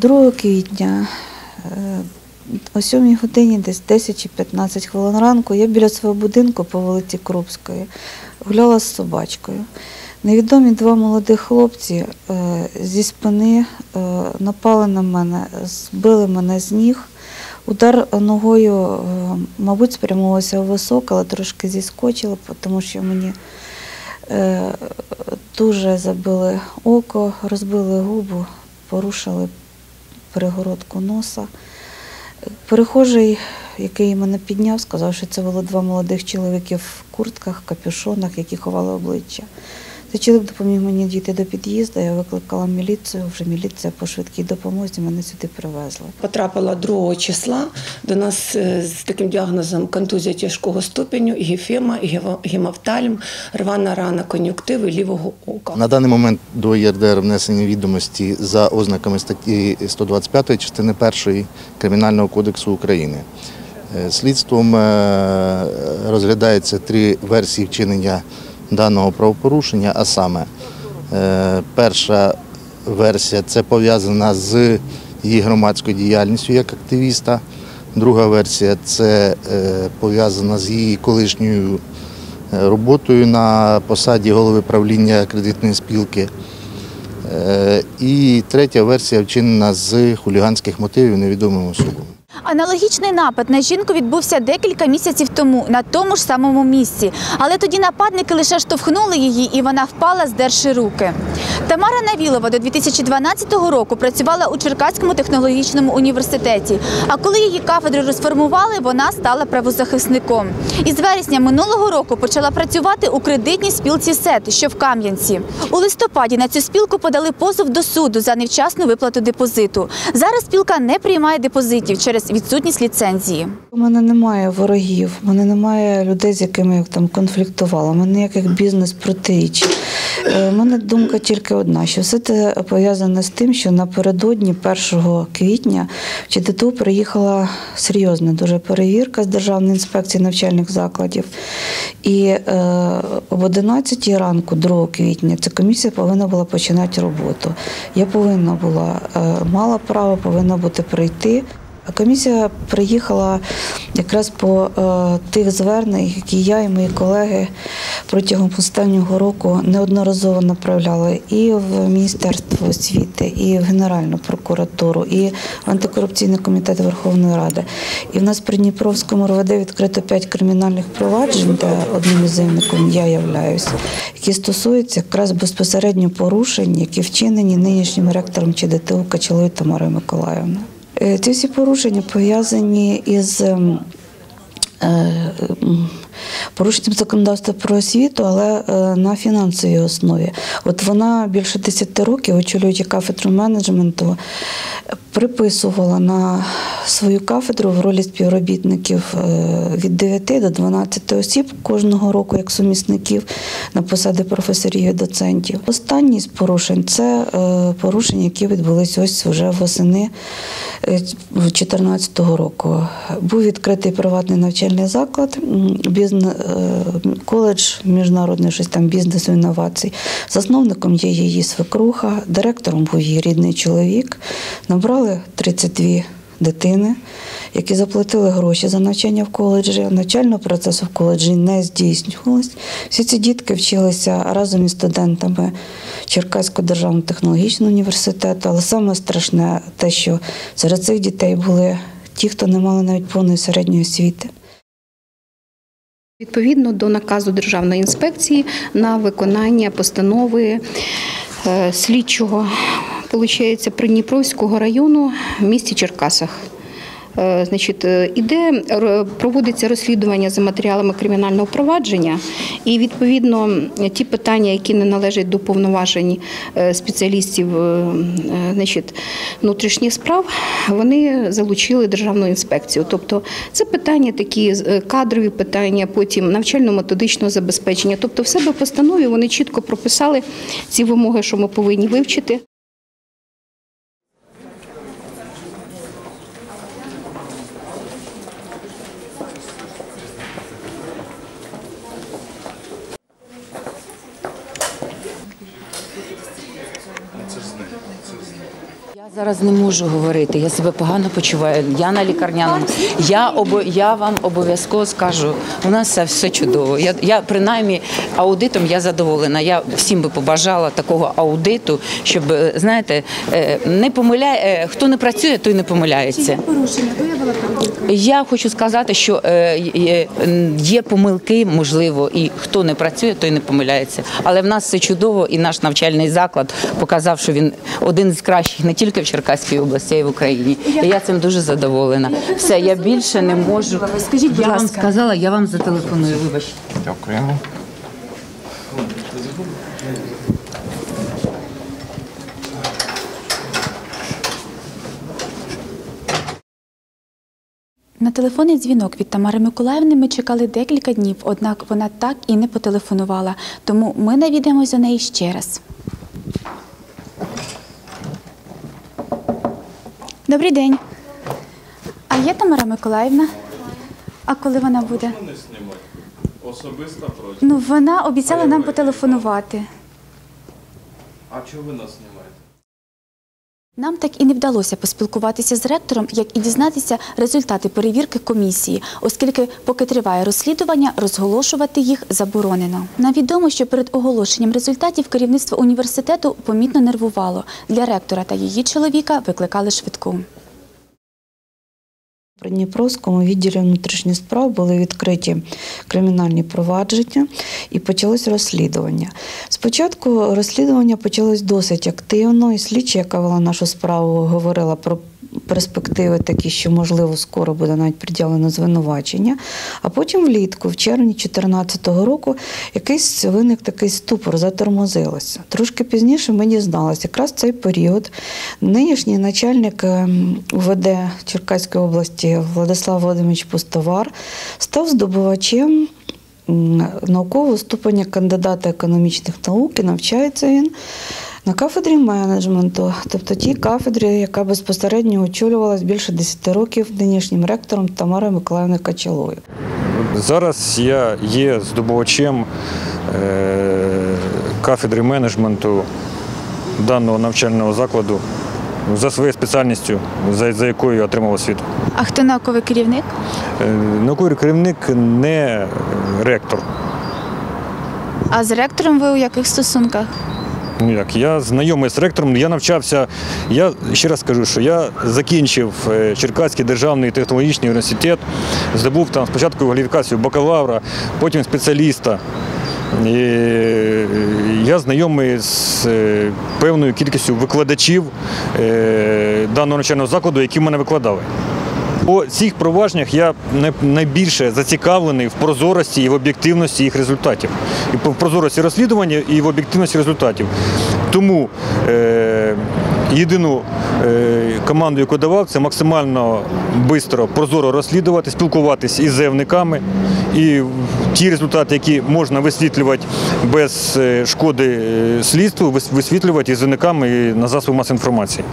2 квітня е, о 7 годині, десь 10 чи 15 хвилин ранку, я біля свого будинку по вулиці Крупської гуляла з собачкою. Невідомі два молодих хлопці е, зі спини е, напали на мене, збили мене з ніг. Удар ногою, мабуть, спрямувався в висок, але трошки зіскочило, тому що мені дуже забили око, розбили губу, порушили перегородку носа. Перехожий, який мене підняв, сказав, що це було два молодих чоловіки в куртках, капюшонах, які ховали обличчя. Цей чоловік допоміг мені дійти до під'їзду, я викликала міліцію, вже міліція по швидкій допомозі мене сюди привезли. Потрапила 2 числа до нас е, з таким діагнозом контузія тяжкого ступеню, гіфема, гемофтальм, рвана рана кон'юктиви лівого ока. На даний момент до ЄРДР внесені відомості за ознаками статті 125 частини 1 Кримінального кодексу України. Е, Слідством е, розглядається три версії вчинення даного правопорушення, а саме е, перша версія це пов'язана з її громадською діяльністю як активіста. Друга версія це е, пов'язана з її колишньою е, роботою на посаді голови правління кредитної спілки. І третя версія вчинена з хуліганських мотивів невідомим особам. Аналогічний напад на жінку відбувся декілька місяців тому на тому ж самому місці. Але тоді нападники лише штовхнули її, і вона впала, здерши руки. Тамара Навілова до 2012 року працювала у Черкаському технологічному університеті. А коли її кафедру розформували, вона стала правозахисником. І з вересня минулого року почала працювати у кредитній спілці СЕТ, що в Кам'янці. У листопаді на цю спілку подали позов до суду за невчасну виплату депозиту. Зараз спілка не приймає депозитів через відсутність ліцензії. У мене немає ворогів, у мене немає людей, з якими я там конфліктувала. У мене ніяких бізнес протиріч. Е, У мене думка тільки одна, що все це пов'язане з тим, що напередодні 1 квітня в ЧДТУ приїхала серйозна дуже перевірка з Державної інспекції навчальних закладів. І е, об 11 ранку, 2 квітня, ця комісія повинна була починати роботу. Я повинна була, е, мала право, повинна бути прийти. Комісія приїхала якраз по е, тих звернень, які я і мої колеги протягом останнього року неодноразово направляли і в Міністерство освіти, і в Генеральну прокуратуру, і в антикорупційний комітет Верховної Ради. І в нас при Дніпровському РВД відкрито п'ять кримінальних проваджень, де одним із заявником я являюся, які стосуються якраз безпосередньо порушень, які вчинені нинішнім ректором ЧДТУ Качалою Тамарою Миколаївною. Е, Ці всі порушення пов'язані із ем, е, порушенням законодавства про освіту, але е, на фінансовій основі. От вона більше 10 років, очолюючи кафедру менеджменту, приписувала на свою кафедру в ролі співробітників е, від 9 до 12 осіб кожного року як сумісників на посади професорів і доцентів. Останній з порушень це е, порушення, які відбулись ось вже восени 2014 року. Був відкритий приватний навчальний заклад, коледж міжнародний щось там бізнесу інновацій. Засновником є її свекруха, директором був її рідний чоловік. Набрали 32 дитини, які заплатили гроші за навчання в коледжі. Навчального процесу в коледжі не здійснювалось. Всі ці дітки вчилися разом із студентами Черкаського державного технологічного університету. Але саме страшне те, що серед цих дітей були ті, хто не мали навіть повної середньої освіти. Відповідно до наказу Державної інспекції на виконання постанови е, слідчого, виходить, Придніпровського району в місті Черкасах. Е, Значить, е, іде проводиться розслідування за матеріалами кримінального провадження, і відповідно ті питання, які не належать до повноважень е, спеціалістів е, е, значить, внутрішніх справ, вони залучили державну інспекцію. Тобто це питання такі е, кадрові питання, потім навчально-методичного забезпечення. Тобто, в себе постанові вони чітко прописали ці вимоги, що ми повинні вивчити. Зараз не можу говорити, я себе погано почуваю. Я на лікарняному. Я обо я вам обов'язково скажу. У нас все, все чудово. Я, я принаймні аудитом я задоволена. Я всім би побажала такого аудиту, щоб е, знаєте, е, не помиляє. е, Хто не працює, той не помиляється. Порушення виявила? Я хочу сказати, що є помилки, можливо, і хто не працює, той не помиляється. Але в нас все чудово, і наш навчальний заклад показав, що він один з кращих не тільки в Черкаській області, а й в Україні. І я цим дуже задоволена. Все, я більше не можу. Скажіть, будь я вам ласка. сказала, я вам зателефоную. Вибачте. Дякуємо. На телефонний дзвінок від Тамари Миколаївни ми чекали декілька днів, однак вона так і не потелефонувала. Тому ми навідаємось до неї ще раз. Добрий день. А є Тамара Миколаївна? А коли вона буде? Особиста просьба. Ну, вона обіцяла нам потелефонувати. А чого ви нас знімаєте? Нам так і не вдалося поспілкуватися з ректором, як і дізнатися результати перевірки комісії, оскільки, поки триває розслідування, розголошувати їх заборонено. Нам відомо, що перед оголошенням результатів керівництво університету помітно нервувало. Для ректора та її чоловіка викликали швидку. При Дніпровському відділі внутрішніх справ були відкриті кримінальні провадження і почалось розслідування. Спочатку розслідування почалось досить активно, і слідча, яка вела нашу справу, говорила про перспективи такі, що можливо скоро буде навіть приділено звинувачення. А потім влітку, в червні 2014 року, якийсь виник такий ступор, затормозилося. Трошки пізніше ми дізналися, якраз цей період нинішній начальник ем, УВД Черкаської області Владислав Володимирович Пустовар став здобувачем наукового ступеня кандидата економічних наук і навчається він на кафедрі менеджменту, тобто тій кафедрі, яка безпосередньо очолювалась більше 10 років нинішнім ректором Тамарою Миколаївною Качалою. Зараз я є здобувачем е, кафедри менеджменту даного навчального закладу за своєю спеціальністю, за, за якою я отримав освіту. А хто науковий керівник? Е, Науковий керівник не ректор. А з ректором ви у яких стосунках? Ну як, я знайомий з ректором, я навчався. Я ще раз скажу, що я закінчив е, Черкаський державний технологічний університет, здобув там спочатку кваліфікацію бакалавра, потім спеціаліста. І е, я знайомий з е, певною кількістю викладачів даного навчального закладу, які мене викладали. По цих провадженнях я найбільше зацікавлений в прозорості і в об'єктивності їх результатів. І в прозорості розслідування, і в об'єктивності результатів. Тому е, єдину е, команду, яку давав, це максимально швидко, прозоро розслідувати, спілкуватися із заявниками. І ті результати, які можна висвітлювати без е, шкоди е, слідству, висвітлювати із заявниками і на засоби масової інформації.